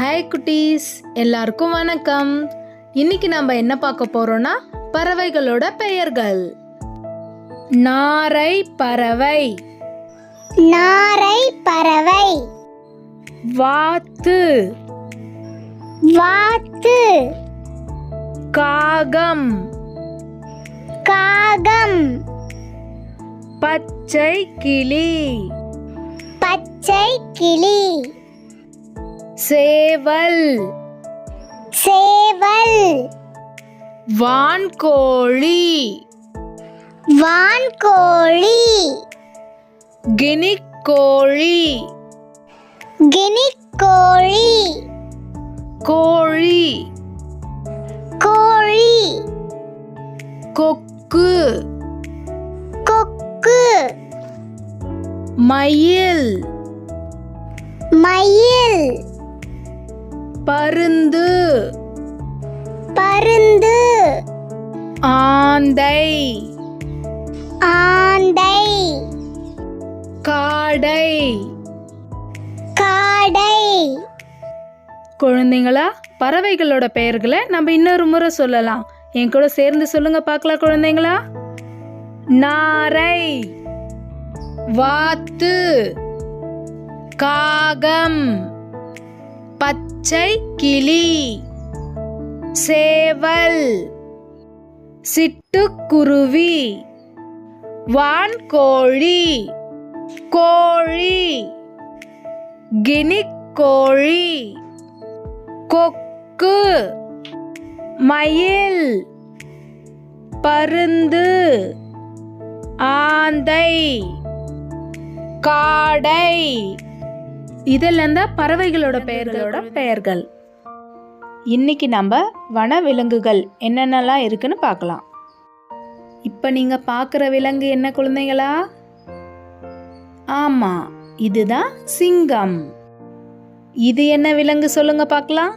Hi குட்டீஸ். எல்லாருக்கும் வணக்கம். இன்னைக்கு நம்ம என்ன பார்க்க போறோம்னா பறவைகளோட பெயர்கள். நாரை பறவை. நாரை பறவை. வாத்து. வாத்து. காகம். காகம். பச்சை கிளி. பச்சை கிளி. சேவல். சேவல். வான்கோழி. வான்கோழி. கினிக்கோழி. கினிக்கோழி. கோழி. கோழி. கொக்கு. கொக்கு. மயில். மயில். பருந்து. பருந்து. ஆந்தை. ஆந்தை. காடை. காடை. குழந்தைங்களா பறவைகளோட பெயர்களை நம்ம இன்னொரு முறை சொல்லலாம். என் கூட சேர்ந்து சொல்லுங்க பார்க்கலாம் குழந்தைங்களா. நாரை. வாத்து. காகம். பச்சை கிளி. சேவல். சிட்டுக்குருவி வான்கோழி. கோழி. கினிக்கோழி கொக்கு. மயில். பருந்து. ஆந்தை. காடை. இதெல்லாம் தான் பறவைகளோட பெயர்களோட பெயர்கள். இன்னைக்கு நம்ம வன விலங்குகள் என்னென்னலாம் இருக்குன்னு பார்க்கலாம். இப்போ நீங்கள் பார்க்குற விலங்கு என்ன குழந்தைங்களா ஆமாம் இதுதான் சிங்கம். இது என்ன விலங்கு சொல்லுங்க பார்க்கலாம்.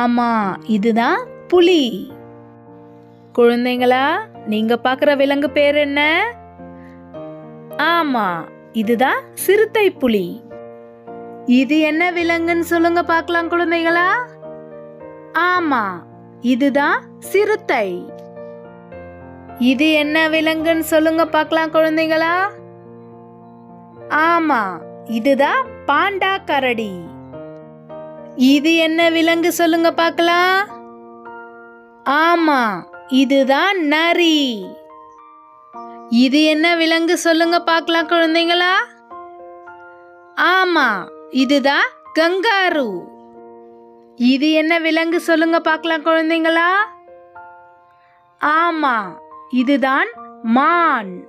ஆமா இதுதான் புலி. குழந்தைங்களா நீங்க பார்க்குற விலங்கு பேர் என்ன? ஆமா இதுதான் சிறுத்தை புலி இது என்ன விலங்குன்னு சொல்லுங்க பார்க்கலாம் குழந்தைங்களா ஆமா இதுதான் சிறுத்தை. இது என்ன விலங்குன்னு சொல்லுங்க பார்க்கலாம் குழந்தைங்களா ஆமா இதுதான் பாண்டா கரடி. இது என்ன விலங்கு சொல்லுங்க பார்க்கலாம்? ஆமா இதுதான் நரி. இது என்ன விலங்கு சொல்லுங்க பார்க்கலாம் குழந்தைங்களா ஆமா இதுதான் கங்காரு. இது என்ன விலங்கு சொல்லுங்க பார்க்கலாம் குழந்தைங்களா? ஆமா இதுதான் மான்.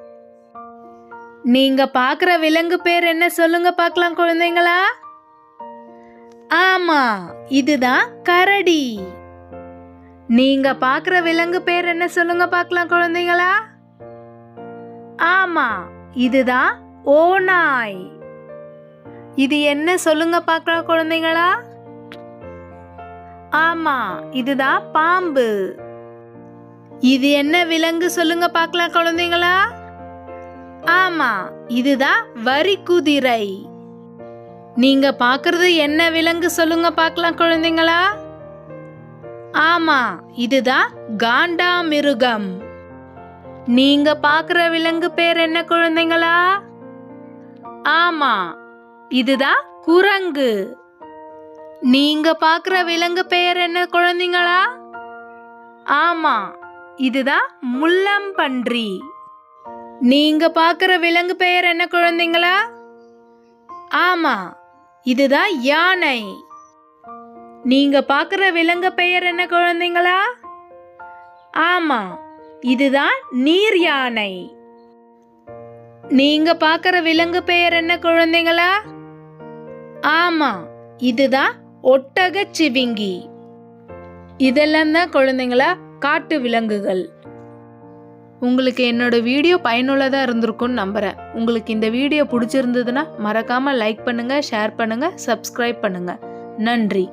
நீங்க பார்க்குற விலங்கு பேர் என்ன சொல்லுங்க பார்க்கலாம் குழந்தைங்களா? ஆமா இதுதான் கரடி. நீங்க பார்க்குற விலங்கு பேர் என்ன சொல்லுங்க பார்க்கலாம் குழந்தைங்களா? ஆமா இதுதான் ஓநாய். இது என்ன சொல்லுங்க பார்க்கலாம் குழந்தைங்களா ஆமா இதுதான் பாம்பு. இது என்ன விலங்கு சொல்லுங்க பார்க்கலாம் குழந்தைங்களா ஆமா இதுதான் வரி குதிரை. நீங்க பாக்குறது என்ன விலங்கு சொல்லுங்க பார்க்கலாம் குழந்தைங்களா ஆமா இதுதான் காண்டா மிருகம் நீங்க பாக்குற விலங்கு பேர் என்ன குழந்தைங்களா ஆமா இதுதான் குரங்கு. நீங்க பாக்குற விலங்கு பெயர் என்ன குழந்தைங்களா? ஆமா இதுதான் முள்ளம்பன்றி. நீங்க பார்க்குற விலங்கு பெயர் என்ன குழந்தைங்களா? ஆமா இதுதான் யானை. நீங்க பார்க்குற விலங்கு பெயர் என்ன குழந்தைங்களா? ஆமா இதுதான் நீர் யானை. நீங்க பார்க்குற விலங்கு பெயர் என்ன குழந்தைங்களா? ஆமா இதுதான் ஒட்டக சிவிங்கி. இதெல்லாம் தான் குழந்தைங்களா காட்டு விலங்குகள். உங்களுக்கு என்னோட வீடியோ பயனுள்ளதாக இருந்திருக்கும்னு நம்புகிறேன் உங்களுக்கு இந்த வீடியோ பிடிச்சிருந்ததுன்னா மறக்காமல் லைக் பண்ணுங்கள் ஷேர் பண்ணுங்கள் சப்ஸ்கிரைப் பண்ணுங்கள் நன்றி.